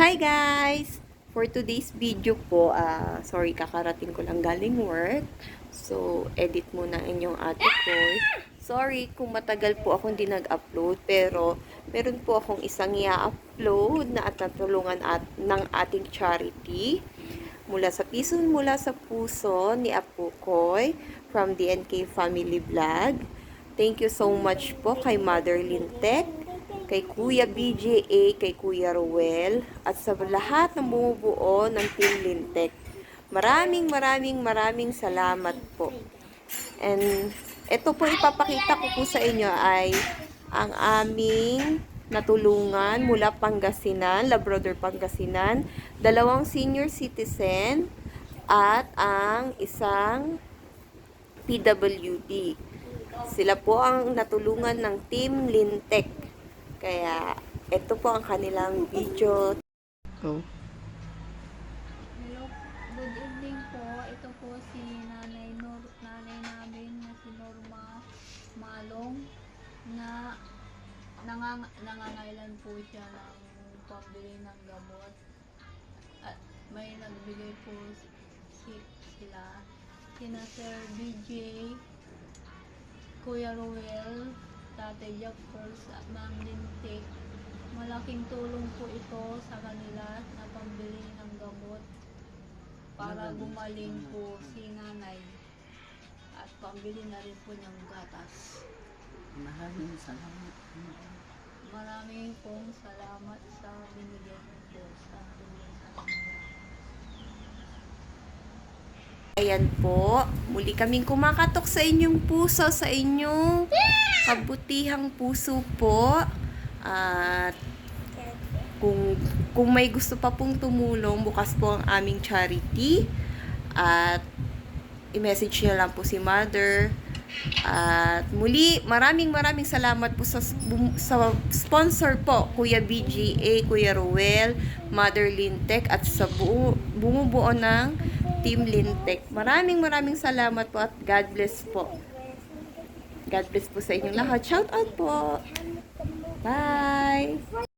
Hi guys! For today's video po, ah sorry, kakarating ko lang galing work. So, edit muna inyong ate ko. Sorry kung matagal po akong hindi nag-upload, pero meron po akong isang i-upload na at natulungan at, ng ating charity. Mula sa piso, mula sa puso ni Apo Koy from DNK Family Vlog. Thank you so much po kay Mother Lintek, kay Kuya BJA, kay Kuya Ruel, at sa lahat ng bumubuo ng Team Lintek. Maraming maraming maraming salamat po. And ito po ipapakita ko po sa inyo ay ang aming natulungan mula Pangasinan, Labrador Pangasinan, dalawang senior citizen at ang isang PWD. Sila po ang natulungan ng Team Lintek. Kaya ito po ang kanilang video. Go. Hello, good evening po. Ito po si Nanay Nor, Nanay namin na si Norma Malong na nangang, nangangailan po siya ng pambili ng gamot. At may nagbigay po si, si- sila sina Sir BJ, Kuya Ruel, Tate Jack First at Ma'am Lintik. Malaking tulong po ito sa kanila na pambili ng gamot para gumaling po si nanay at pambili na rin po ng gatas. Maraming salamat. Maraming pong salamat sa binigay po sa tulong sa kanila. Ayan po, muli kaming kumakatok sa inyong puso, sa inyong kabutihang puso po. At kung, kung may gusto pa pong tumulong, bukas po ang aming charity. At i-message niyo lang po si Mother. At muli, maraming maraming salamat po sa, sa sponsor po, Kuya BGA, Kuya Ruel, Mother Lintek, at sa buo, bumubuo ng Team Lintek. Maraming maraming salamat po at God bless po. God bless po sa inyong lahat. Shout out po. Bye!